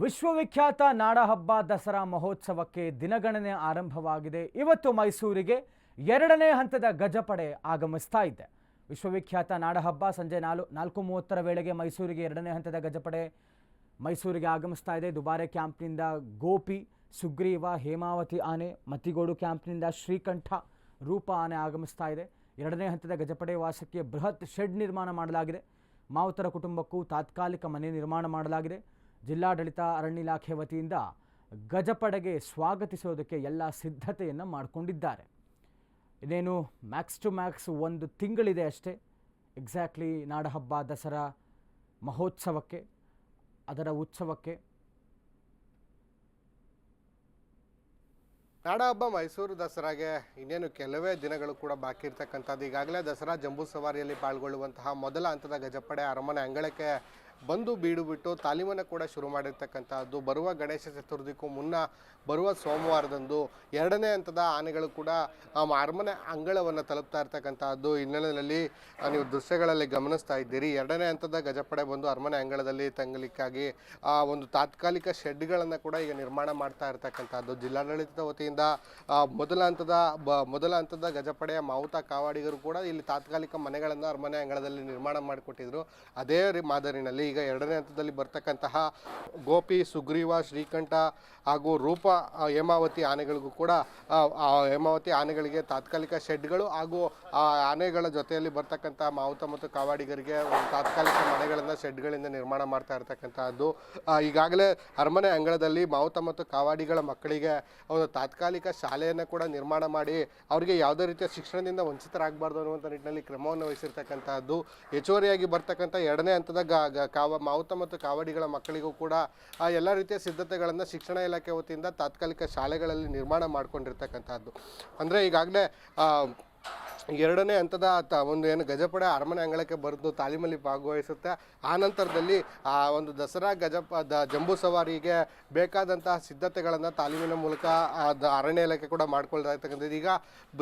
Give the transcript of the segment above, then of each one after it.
ವಿಶ್ವವಿಖ್ಯಾತ ನಾಡಹಬ್ಬ ದಸರಾ ಮಹೋತ್ಸವಕ್ಕೆ ದಿನಗಣನೆ ಆರಂಭವಾಗಿದೆ. ಇವತ್ತು ಮೈಸೂರಿಗೆ ಎರಡನೇ ಹಂತದ ಗಜಪಡೆ ಆಗಮಿಸ್ತಾ ಇದೆ. ವಿಶ್ವವಿಖ್ಯಾತ ನಾಡಹಬ್ಬ ಸಂಜೆ ನಾಲ್ ನಾಲ್ಕು ಮೂವತ್ತರ ವೇಳೆಗೆ ಮೈಸೂರಿಗೆ ಎರಡನೇ ಹಂತದ ಗಜಪಡೆ ಮೈಸೂರಿಗೆ ಆಗಮಿಸ್ತಾ ಇದೆ. ದುಬಾರೆ ಕ್ಯಾಂಪ್ನಿಂದ ಗೋಪಿ, ಸುಗ್ರೀವ, ಹೇಮಾವತಿ ಆನೆ ಮತಿಗೋಡು ಕ್ಯಾಂಪ್ನಿಂದ ಶ್ರೀಕಂಠ, ರೂಪ ಆನೆ ಆಗಮಿಸ್ತಾ ಇದೆ. ಎರಡನೇ ಹಂತದ ಗಜಪಡೆ ವಾಸಕ್ಕೆ ಬೃಹತ್ ಶೆಡ್ ನಿರ್ಮಾಣ ಮಾಡಲಾಗಿದೆ. ಮಾವುತರ ಕುಟುಂಬಕ್ಕೂ ತಾತ್ಕಾಲಿಕ ಮನೆ ನಿರ್ಮಾಣ ಮಾಡಲಾಗಿದೆ. ಜಿಲ್ಲಾಡಳಿತ ಅರಣ್ಯ ಇಲಾಖೆ ವತಿಯಿಂದ ಗಜಪಡೆಗೆ ಸ್ವಾಗತಿಸೋದಕ್ಕೆ ಎಲ್ಲ ಸಿದ್ಧತೆಯನ್ನು ಮಾಡಿಕೊಂಡಿದ್ದಾರೆ. ಇದೇನು ಮ್ಯಾಕ್ಸ್ ಟು ಮ್ಯಾಕ್ಸ್ ಒಂದು ತಿಂಗಳಿದೆ ಅಷ್ಟೇ. ಎಕ್ಸಾಕ್ಟ್ಲಿ ನಾಡಹಬ್ಬ ದಸರಾ ಮಹೋತ್ಸವಕ್ಕೆ, ಅದರ ಉತ್ಸವಕ್ಕೆ. ನಾಡಹಬ್ಬ ಮೈಸೂರು ದಸರಾಗೆ ಇನ್ನೇನು ಕೆಲವೇ ದಿನಗಳು ಕೂಡ ಬಾಕಿ ಇರ್ತಕ್ಕಂಥದ್ದು. ಈಗಾಗಲೇ ದಸರಾ ಜಂಬೂ ಸವಾರಿಯಲ್ಲಿ ಪಾಲ್ಗೊಳ್ಳುವಂತಹ ಮೊದಲ ಹಂತದ ಗಜಪಡೆ ಅರಮನೆ ಅಂಗಳಕ್ಕೆ ಬಂದು ಬೀಡುಬಿಟ್ಟು ತಾಲೀಮನ್ನು ಕೂಡ ಶುರು ಮಾಡಿರ್ತಕ್ಕಂಥದ್ದು ಬರುವ ಗಣೇಶ ಚತುರ್ಥಿಗೂ ಮುನ್ನ ಬರುವ ಸೋಮವಾರದಂದು. ಎರಡನೇ ಹಂತದ ಆನೆಗಳು ಕೂಡ ಅರಮನೆ ಅಂಗಳವನ್ನು ತಲುಪ್ತಾ ಇರ್ತಕ್ಕಂಥದ್ದು. ಹಿನ್ನೆಲೆಯಲ್ಲಿ ನೀವು ದೃಶ್ಯಗಳಲ್ಲಿ ಗಮನಿಸ್ತಾ ಇದ್ದೀರಿ. ಎರಡನೇ ಹಂತದ ಗಜಪಡೆ ಬಂದು ಅರಮನೆ ಅಂಗಳದಲ್ಲಿ ತಂಗಲಿಕ್ಕಾಗಿ, ಆ, ಒಂದು ತಾತ್ಕಾಲಿಕ ಶೆಡ್ಗಳನ್ನು ಕೂಡ ಈಗ ನಿರ್ಮಾಣ ಮಾಡ್ತಾ ಇರ್ತಕ್ಕಂಥದ್ದು. ಜಿಲ್ಲಾಡಳಿತದ ವತಿಯಿಂದ ಮೊದಲ ಹಂತದ, ಬ, ಮೊದಲ ಹಂತದ ಗಜಪಡೆಯ ಮಾವುತ ಕಾವಾಡಿಗರು ಕೂಡ ಇಲ್ಲಿ ತಾತ್ಕಾಲಿಕ ಮನೆಗಳನ್ನು ಅರಮನೆ ಅಂಗಳದಲ್ಲಿ ನಿರ್ಮಾಣ ಮಾಡಿಕೊಟ್ಟಿದ್ರು. ಅದೇ ಮಾದರಿನಲ್ಲಿ ಈಗ ಎರಡನೇ ಹಂತದಲ್ಲಿ ಬರ್ತಕ್ಕಂತಹ ಗೋಪಿ, ಸುಗ್ರೀವ, ಶ್ರೀಕಂಠ ಹಾಗೂ ರೂಪ ಹೇಮಾವತಿ ಆನೆಗಳಿಗೂ ಕೂಡ ಹೇಮಾವತಿ ಆನೆಗಳಿಗೆ ತಾತ್ಕಾಲಿಕ ಶೆಡ್ಗಳು ಹಾಗೂ, ಆ, ಆನೆಗಳ ಜೊತೆಯಲ್ಲಿ ಬರ್ತಕ್ಕಂಥ ಮಾವುತ ಮತ್ತು ಕಾವಾಡಿಗರಿಗೆ ತಾತ್ಕಾಲಿಕ ಮನೆಗಳನ್ನು ಶೆಡ್ಗಳಿಂದ ನಿರ್ಮಾಣ ಮಾಡ್ತಾ ಇರ್ತಕ್ಕಂಥದ್ದು ಈಗಾಗಲೇ ಅರಮನೆ ಅಂಗಳದಲ್ಲಿ ಮಾವುತ ಮತ್ತು ಕಾವಾಡಿಗಳ ಮಕ್ಕಳಿಗೆ ಒಂದು ತಾತ್ಕಾಲಿಕ ಶಾಲೆಯನ್ನು ಕೂಡ ನಿರ್ಮಾಣ ಮಾಡಿ ಅವರಿಗೆ ಯಾವುದೇ ರೀತಿಯ ಶಿಕ್ಷಣದಿಂದ ವಂಚಿತರಾಗಬಾರ್ದು ಅನ್ನುವಂಥ ನಿಟ್ಟಿನಲ್ಲಿ ಕ್ರಮವನ್ನು ವಹಿಸಿರ್ತಕ್ಕಂಥದ್ದು ಹೆಚ್ಚುವರಿಯಾಗಿ ಬರ್ತಕ್ಕಂಥ ಎರಡನೇ ಹಂತದ ಕಾವ ಮಾವುತ ಮತ್ತು ಕಾವಡಿಗಳ ಮಕ್ಕಳಿಗೂ ಕೂಡ ಎಲ್ಲ ರೀತಿಯ ಸಿದ್ಧತೆಗಳನ್ನು ಶಿಕ್ಷಣ ಇಲಾಖೆ ವತಿಯಿಂದ ತಾತ್ಕಾಲಿಕ ಶಾಲೆಗಳಲ್ಲಿ ನಿರ್ಮಾಣ ಮಾಡಿಕೊಂಡಿರ್ತಕ್ಕಂಥದ್ದು ಅಂದರೆ ಈಗಾಗಲೇ ಎರಡನೇ ಹಂತದ ಒಂದು ಏನು ಗಜಪಡೆ ಅರಮನೆ ಅಂಗಳಕ್ಕೆ ಬರೆದು ತಾಲೀಮಲ್ಲಿ ಭಾಗವಹಿಸುತ್ತೆ. ಆ ನಂತರದಲ್ಲಿ ಆ ಒಂದು ದಸರಾ ಗಜಪ ದ ಜಂಬೂ ಸವಾರಿಗೆ ಬೇಕಾದಂತಹ ಸಿದ್ಧತೆಗಳನ್ನು ತಾಲೀಮಿನ ಮೂಲಕ ಆ ಅರಣ್ಯ ಇಲಾಖೆ ಕೂಡ ಮಾಡ್ಕೊಳ್ತಾ ಇರ್ತಕ್ಕಂಥದ್ದು ಈಗ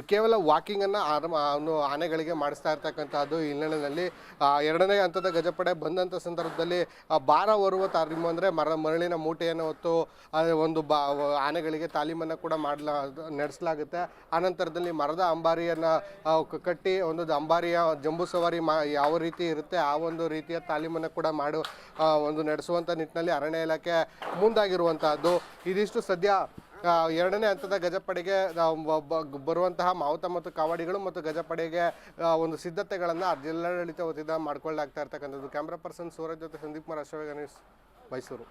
ಕೇವಲ ವಾಕಿಂಗನ್ನು ಅವನು ಆನೆಗಳಿಗೆ ಮಾಡಿಸ್ತಾ ಇರ್ತಕ್ಕಂಥದ್ದು ಹಿನ್ನೆಲೆಯಲ್ಲಿ ಆ, ಎರಡನೇ ಹಂತದ ಗಜಪಡೆ ಬಂದಂಥ ಸಂದರ್ಭದಲ್ಲಿ ಆ, ಭಾರ ಹೊರುವ ತಾಲೀಮು ಅಂದರೆ ಮರ ಮರಳಿನ ಮೂಟೆಯನ್ನು ಹೊತ್ತು ಆ, ಒಂದು ಬಾ ಆನೆಗಳಿಗೆ ತಾಲೀಮನ್ನು ಕೂಡ ಮಾಡಲ ನಡೆಸಲಾಗುತ್ತೆ. ಆನಂತರದಲ್ಲಿ ಮರದ ಅಂಬಾರಿಯನ್ನು ಆ, ಕಟ್ಟಿ ಒಂದು ಅಂಬಾರಿಯ ಜಂಬೂ ಸವಾರಿ ಮಾ ಯಾವ ರೀತಿ ಇರುತ್ತೆ, ಆ ಒಂದು ರೀತಿಯ ತಾಲೀಮನ್ನು ಕೂಡ ಮಾಡು ಒಂದು ನಡೆಸುವಂಥ ನಿಟ್ಟಿನಲ್ಲಿ ಅರಣ್ಯ ಇಲಾಖೆ ಮುಂದಾಗಿರುವಂತಹದ್ದು. ಇದಿಷ್ಟು ಸದ್ಯ ಎರಡನೇ ಹಂತದ ಗಜಪಡೆಗೆ ಬರುವಂತಹ ಮಾವುತ ಮತ್ತು ಕಾವಾಡಿಗಳು ಮತ್ತು ಗಜಪಡೆಗೆ ಒಂದು ಸಿದ್ಧತೆಗಳನ್ನು ಜಿಲ್ಲಾಡಳಿತ ವತಿಯಿಂದ ಮಾಡ್ಕೊಳ್ಳಾಗ್ತಾ ಇರ್ತಕ್ಕಂಥದ್ದು. ಕ್ಯಾಮ್ರಾ ಪರ್ಸನ್ ಸೂರಜ್ ಜೊತೆ ಸಂದೀಪ್ ಕುಮಾರ್ ಅಶ್ವಗ ಮೈಸೂರು